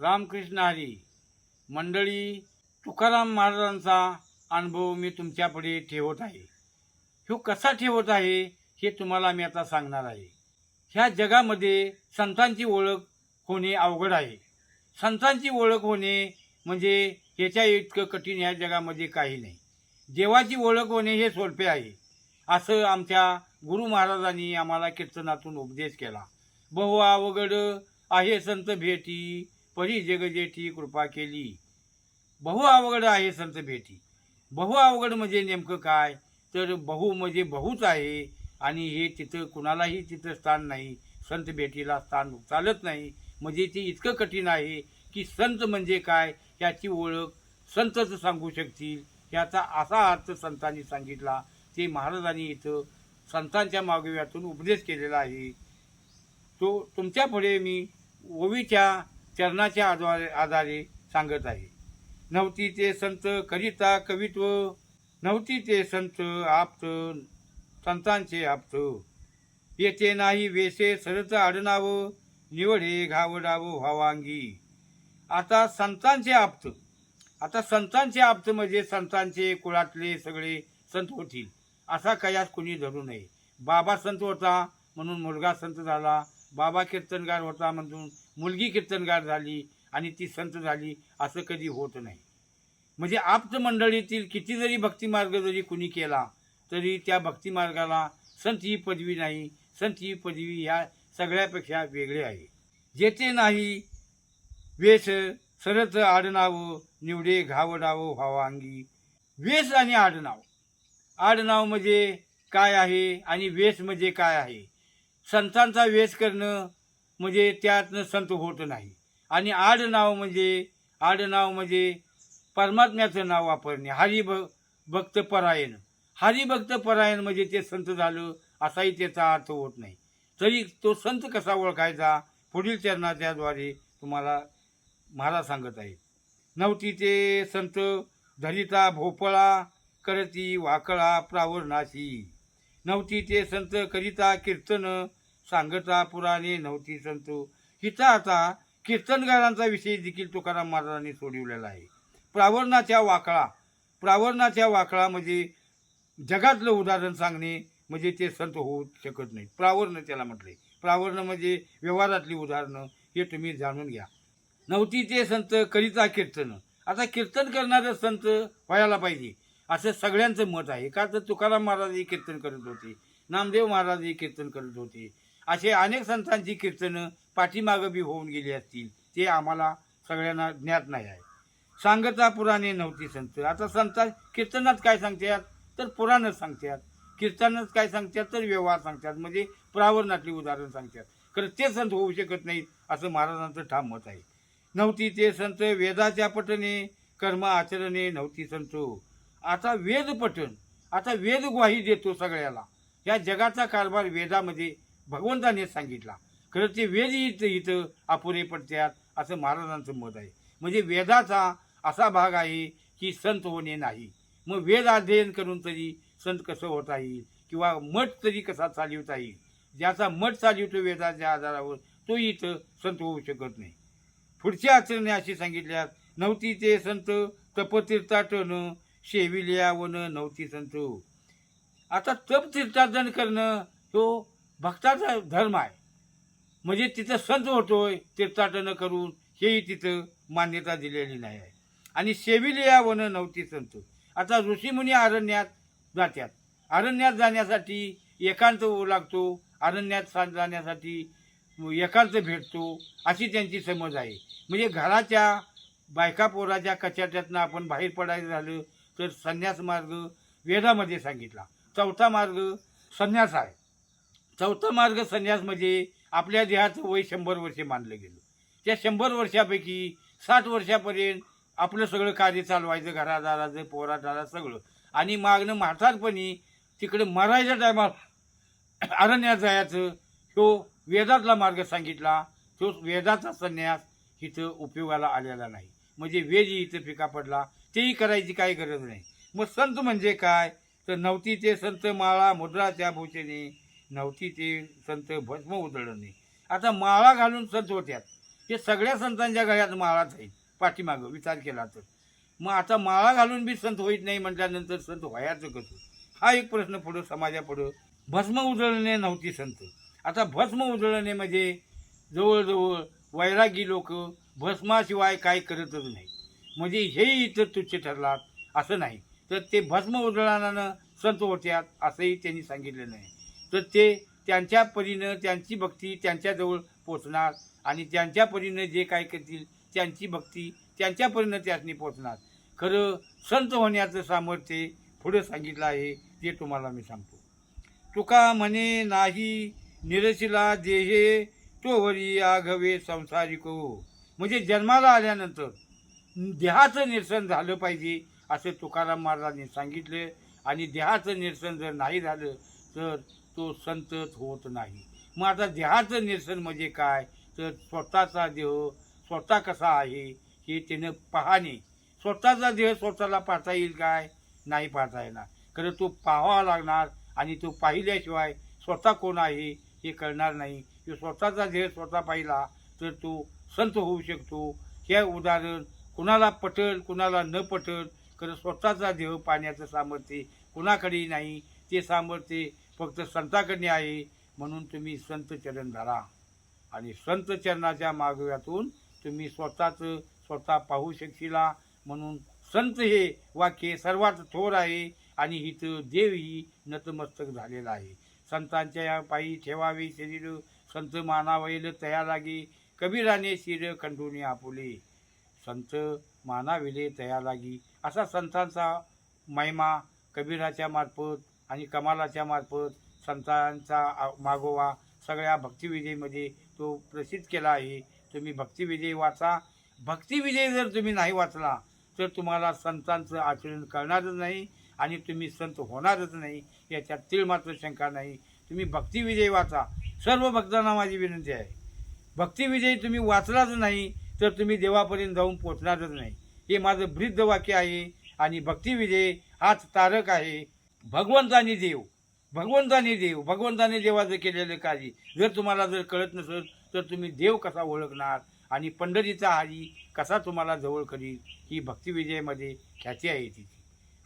रामकृष्ण हरी. मंडळी तुकाराम महाराजांचा अनुभव मी तुमच्यापुढे ठेवत आहे. ह्यो कसा ठेवत आहे हे तुम्हाला मी आता सांगणार आहे. ह्या जगामध्ये संतांची ओळख होणे अवघड आहे. संतांची ओळख होणे म्हणजे ह्याच्या इतकं कठीण ह्या जगामध्ये काही नाही. देवाची ओळख होणे हे सोपे आहे. असं आमच्या गुरु महाराजांनी आम्हाला कीर्तनातून उपदेश केला. बहु अवघड आहे संत भेटी परी जगजेठी कृपा केली. बहु अवघड आहे संत भेटी. बहु अवघड म्हणजे नेमकं काय? तर बहु म्हणजे बहुच आहे आणि हे तिथं कुणालाही तिथं स्थान नाही. संत भेटीला स्थान चालत नाही. म्हणजे ते इतकं कठीण आहे की संत म्हणजे काय याची ओळख संतच सांगू शकतील. याचा असा अर्थ संतांनी सांगितला. ते महाराजांनी इथं संतांच्या मागव्यातून उपदेश केलेला आहे. तो तुमच्यापुढे मी ओवीच्या चरणाच्या आधारे आधारे सांगत आहे. नव्हती ते संत करिता कवित्व नव्हती ते संत आप्त संतांचे आप्त. येते नाही वेसे सरत आडनावं निवडे घावडावं व्हावांगी. आता संतांचे आप्त. आता संतांचे आप्त म्हणजे संतांचे कुळातले सगळे संत होतील. असा कयास कुणी धरू नये. बाबा संत होता म्हणून मुलगा संत झाला. बाबा कीर्तनगार होता म्हणून मुलगी कीर्तनगार झाली आणि ती संत झाली असं कधी होत नाही. म्हणजे आप्त मंडळीतील किती जरी भक्तिमार्ग जरी कुणी केला तरी त्या भक्तिमार्गाला संत ही पदवी नाही संत ही पदवी ह्या सगळ्यापेक्षा वेगळे आहे. जेथे नाही वेश सरत आडनाव निवडे घावडावं भावांगी. वेश आणि आडनाव. आडनाव म्हणजे काय आहे आणि वेश म्हणजे काय आहे? संतांचा वेश करणं म्हणजे त्यातनं संत होत नाही. आणि आडनाव म्हणजे आडनाव म्हणजे परमात्म्याचं नाव वापरणे हरिभ भक्त परायण हरिभक्त परायण म्हणजे ते संत झालं असाही त्याचा अर्थ होत नाही. तरी तो संत कसा ओळखायचा? पुढील चरणा त्याद्वारे तुम्हाला महाराज सांगत आहे नव्हती ते संत धरिता भोपळा करती वाकळा प्रावरणाशी. नव्हती ते संत करिता कीर्तन सांगता पुराणे नव्हती संत. हिचा आता कीर्तनगारांचा विषय देखील तुकाराम महाराजांनी सोडवलेला आहे. प्रावरणाच्या वाकळा प्रावरणाच्या वाकळा म्हणजे जगातलं उदाहरण सांगणे म्हणजे ते संत होऊ शकत नाही प्रावरण त्याला म्हटले. प्रावरण म्हणजे व्यवहारातली उदाहरणं हे तुम्ही जाणून घ्या. नव्हती ते संत करिता कीर्तन. आता कीर्तन करणारे संत व्हायला पाहिजे असं सगळ्यांचं मत आहे. का तर तुकाराम महाराजही कीर्तन करत होते नामदेव महाराजही कीर्तन करत होते. असे अनेक संतांची कीर्तनं पाठीमागं बी होऊन गेली असतील ते आम्हाला सगळ्यांना ज्ञात नाही आहे. सांगता पुराणे नव्हती संत. आता संत कीर्तनात काय सांगतात? तर पुराणच सांगतात. कीर्तनात काय सांगतात? तर व्यवहार सांगतात. म्हणजे प्रावरणातली उदाहरण सांगतात. कारण ते संत होऊ शकत नाहीत असं महाराजांचं ठाम मत आहे. नव्हती ते संत वेदाच्या पठणे कर्म आचरणे नव्हती संत. आता वेद पठण आता वेद ग्वाही देतो सगळ्याला. या जगाचा कारभार वेदामध्ये भगवंताने सांगितला. खरं ते वेद इथं इथं अपुरे पडतात असं महाराजांचं मत आहे. म्हणजे वेदाचा असा भाग आहे की संत होणे नाही. मग वेद अध्ययन करून तरी संत कसं होता येईल? किंवा मठ तरी कसा चालवता येईल? ज्याचा मठ चालवतो वेदाच्या आधारावर तो इथं संत होऊ शकत नाही. पुढच्या आचरणे अशी सांगितल्यात नव्हती ते संत तपतीर्थाटन शेविल्या वन नव्हती संत. आता तप तीर्थाटन करणं तो भक्ताचा धर्म आहे. म्हणजे तिथं संत होतोय तीर्थाटनं करून हेही तिथं मान्यता दिलेली नाही आहे. आणि शेविलिया वन नव्हती संत. आता ऋषीमुनी अरण्यात जातात अरण्यात जाण्यासाठी एकांत लागतो अरण्यात जाण्यासाठी एकांत भेटतो अशी त्यांची समज आहे. म्हणजे घराच्या बायका पोराच्या कचाट्यातनं आपण बाहेर पडायचं झालं तर संन्यास मार्ग वेदामध्ये सांगितला. चौथा मार्ग संन्यास आहे. चौथा मार्ग संन्यास म्हणजे आपल्या देहाचं वय शंभर वर्षे मानलं गेलं. त्या शंभर वर्षापैकी साठ वर्षापर्यंत आपलं सगळं कार्य चालवायचं घरादाराचं पोरादारा सगळं. आणि मागणं म्हातारपणी तिकडे मरायच्या टायमाला अरण्यात जायचं. तो वेदातला मार्ग सांगितला. तो वेदाचा संन्यास इथं उपयोगाला आलेला नाही. म्हणजे वेद इथं फिका पडला. तेही करायची काही गरज नाही. मग संत म्हणजे काय? तर नव्हती ते संत माळा मुद्रा त्या भूषणे नव्हती ते संत भस्म उधळणे. आता माळा घालून संत होत्यात. हे सगळ्या संतांच्या गळ्यात माळाच जाईल पाठीमागं विचार केला तर. मग आता माळा घालून बी संत होईत नाही म्हटल्यानंतर संत व्हायचं कसं? हा एक प्रश्न पुढं समाजापुढं. भस्म उधळणे नव्हती संत. आता भस्म उधळणे म्हणजे जवळजवळ वैरागी लोक भस्माशिवाय काय करतच नाही. म्हणजे हेही इथं तुच्छ ठरलात. असं नाही. तर ते भस्म उधळणानं संत होत्यात असंही त्यांनी सांगितलं नाही. तर ते त्यांच्या परीनं त्यांची भक्ती त्यांच्याजवळ पोचणार आणि त्यांच्या परीनं जे काय करतील त्यांची भक्ती त्यांच्या परीनं त्यासनी पोचणार खरं संत होण्याचं सामर्थ्य पुढं सांगितलं आहे ते तुम्हाला मी सांगतो. तुका म्हणे नाही निरशिला देहे तो वरी आघवे संसारिको. म्हणजे जन्माला आल्यानंतर देहाचं निरसन झालं पाहिजे असं तुकाराम महाराजांनी सांगितलं आणि देहाचं निरसन जर नाही झालं तर तो संतच होत नाही. मग आता देहाचं निरसन म्हणजे काय? तर स्वतःचा देह स्वतः कसा आहे हे त्यानं पाहणे. स्वतःचा देह स्वतःला पाहता येईल काय? नाही पाहता येणार. खरं तो पाहावा लागणार आणि तो पाहिल्याशिवाय स्वतः कोण आहे हे कळणार नाही. तो स्वतःचा देह स्वतः पाहिला तर तो संत होऊ शकतो. हे उदाहरण कुणाला पटल कुणाला न पटल खरं स्वतःचा देह पाहण्याचं सामर्थ्य कुणाकडेही नाही. ते सामर्थ्य फक्त संताकडे आहे म्हणून तुम्ही संत चरण धरा. आणि संत चरणाच्या मागव्यातून तुम्ही स्वतःच स्वतः पाहू शकशिला म्हणून संत हे वाक्य सर्वात थोर आहे आणि इथं देवही नतमस्तक झालेला आहे. संतांच्या या पायी ठेवावे शरीर संत मानावैल तया लागे कबीराने शिर खंडूने आपुले. संत मानाविले तया लागी असा संतांचा महिमा कबीराच्या मार्फत आणि कमालाच्या मार्फत संतांचा मागोवा सगळ्या भक्तिविजयमध्ये तो प्रसिद्ध केला आहे. तुम्ही भक्तिविजय वाचा. भक्तिविजय जर तुम्ही नाही वाचला तर तुम्हाला संतांचं आचरण करणारच नाही आणि तुम्ही संत होणारच नाही याच्यात तीळ मात्र शंका नाही. तुम्ही भक्तिविजय वाचा. सर्व भक्तांना माझी विनंती आहे. भक्तिविजय तुम्ही वाचलाच नाही तर तुम्ही देवापर्यंत जाऊन पोचणारच नाही. हे माझं वृद्ध वाक्य आहे आणि भक्तिविजय हाच तारक आहे. भगवंताने देव भगवंतानी देव भगवंताने देवाचं केलेलं कार्य. जर तुम्हाला जर कळत नसेल तर तुम्ही देव कसा ओळखणार आणि पंढरीचा हरी कसा तुम्हाला जवळ करील ही भक्तिविजयमध्ये ख्याती आहे तिची.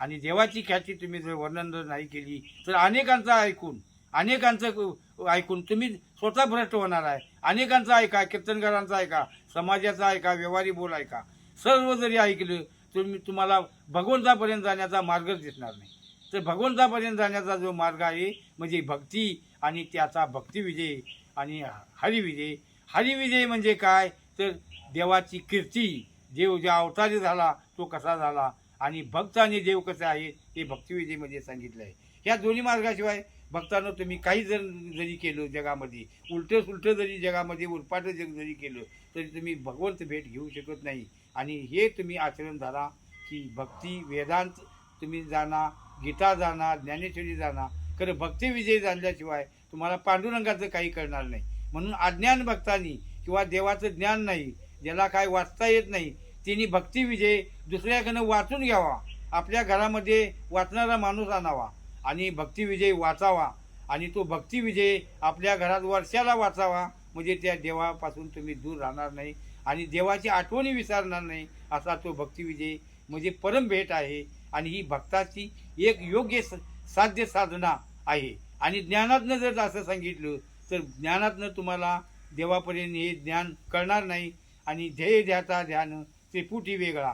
आणि देवाची ख्याती तुम्ही जर वर्णन जर नाही केली तर अनेकांचं ऐकून अनेकांचं ऐकून तुम्ही स्वतः भ्रष्ट होणार आहे. अनेकांचं ऐका कीर्तनकारांचं ऐका समाजाचा ऐका व्यवहारी बोल ऐका. सर्व जरी ऐकलं तुम्ही तुम्हाला भगवंतापर्यंत जाण्याचा मार्गच दिसणार नाही. तर भगवंतापर्यंत जाण्याचा जो मार्ग आहे म्हणजे भक्ती आणि त्याचा भक्तिविजय आणि हरिविजय. हरिविजय म्हणजे काय? तर देवाची कीर्ती. देव ज्या अवतारी झाला तो कसा झाला? आणि भक्त आणि देव कसे आहेत हे भक्तिविजयमध्ये सांगितलं आहे ह्या दोन्ही मार्गाशिवाय भक्तानं तुम्ही काही जर जरी केलं जगामध्ये उलटं सुलटं जरी जगामध्ये उलपाटं जग जरी केलं तरी तुम्ही भगवंत भेट घेऊ शकत नाही. आणि हे तुम्ही आचरण धरा की भक्ती वेदांत तुम्ही जाणा गीता जाणा ज्ञानेश्वरी जाणा खरं भक्तिविजय जाणल्याशिवाय तुम्हाला पांडुरंगाचं काही कळणार नाही. म्हणून अज्ञान भक्तांनी किंवा देवाचं ज्ञान नाही ज्याला काय वाचता येत नाही तिने भक्तिविजय दुसऱ्याकडनं वाचून घ्यावा. आपल्या घरामध्ये वाचणारा माणूस आणावा आणि भक्तिविजय वाचावा आणि तो भक्तिविजय आपल्या घरात वर्षाला वाचावा. म्हणजे त्या देवापासून तुम्ही दूर राहणार नाही आणि देवाची आठवणी विसरणार नाही असा तो भक्तिविजय म्हणजे परम भेट आहे. आणि ही भक्ताची एक योग्य स- साध्य साधना आहे. आणि ज्ञानातनं जर असं सांगितलं तर ज्ञानातनं तुम्हाला देवापर्यंत हे ज्ञान कळणार नाही. आणि ध्येय ध्याता ध्यान त्रिपुटी वेगळा.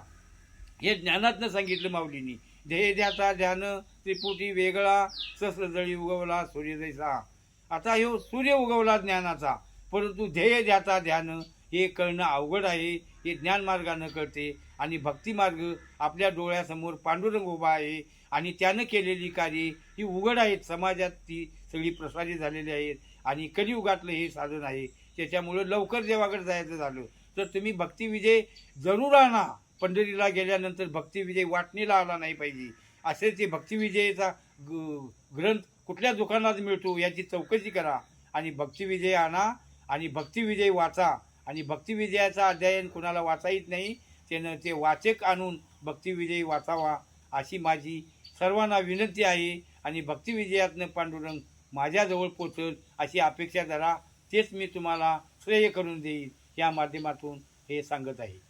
हे ज्ञानातनं सांगितलं माऊलींनी. ध्येय ध्याता ध्यान त्रिपुटी वेगळा सहस्रजळी उगवला सूर्य जैसा. आता हो सूर्य उगवला ज्ञानाचा परंतु ध्येय ध्याता ध्यान हे कळणं अवघड आहे. हे ज्ञान मार्गानं कळते. आणि भक्तिमार्ग आपल्या डोळ्यासमोर पांडुरंग उभा आहे आणि त्यानं केलेली कार्ये ही उघड आहेत. समाजात ती सगळी प्रसारित झालेली आहेत. आणि कलियुगातलं हे साधन आहे. त्याच्यामुळं लवकर देवाकडे जायचं झालं. तर तुम्ही भक्तिविजय जरूर आणा. पंढरीला गेल्यानंतर भक्तिविजय वाटणीला आला नाही पाहिजे. असे ते भक्तिविजयचा ग- ग्रंथ कुठल्या दुकानात मिळतो याची चौकशी करा. आणि भक्तिविजय आणा. आणि भक्तिविजय वाचा. आणि भक्तिविजयाचा अध्ययन कुणाला वाचा येत नाही त्यानं ते वाचक आणून भक्तिविजयी वाचावा अशी माझी सर्वांना विनंती आहे. आणि भक्तिविजयातनं पांडुरंग माझ्याजवळ पोचल अशी अपेक्षा धरा तेच मी तुम्हाला श्रेय करून देईन. या माध्यमातून हे सांगत आहे.